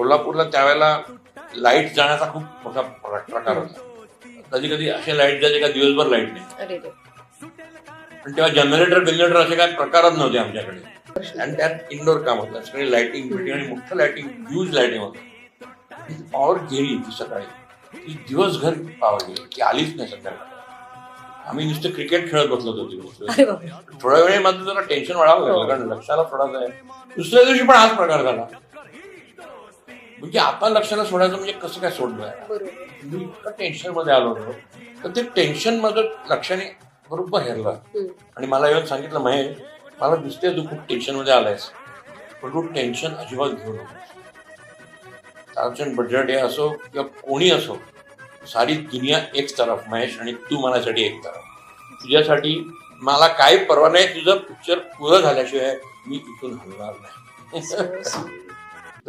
कोल्हापूरला त्यावेळेला लाइट जाण्याचा खूप मोठा प्र- प्रकार होता. कधी कधी असे लाइट जायचे का दिवसभर लाइट नाही. पण तेव्हा जनरेटर बिल्लेटर असे काही प्रकारच नव्हते आमच्याकडे. आणि त्यात इंडोर काम होतं. सगळे लाइटिंग बिटिंग आणि मोठं लाइटिंग ह्यूज लाइटिंग होतं. पॉवर गेली ती सकाळी. ती दिवसभर पॉवर गेली. ती आलीच नाही संध्याकाळी आम्ही नुसतं क्रिकेट खेळत बसलो होतो दिवस. थोड्या वेळ माझं जरा टेन्शन वाढावं लागलं. कारण लक्षाला सोडायचं आहे. दुसऱ्या दिवशी पण हाच प्रकार झाला. म्हणजे आता लक्षाला सोडायचं म्हणजे कसं काय सोडलं मी इतकं टेन्शनमध्ये आलो होतो. तर ते टेन्शन माझं लक्षाने बरोबर हेरलं. आणि मला येऊन सांगितलं महेश मला दिसते तू खूप टेन्शनमध्ये आलायस. पण तू टेन्शन अजिबात घेऊ नको बड्जट हे असो किंवा कोणी असो सारी दुनिया एक तरफ महेश आणि तू मनासाठी एक तरफ. तुझ्यासाठी मला काही परवा नाही तुझं पिक्चर पुरं झाल्याशिवाय मी इथून हलणार नाही.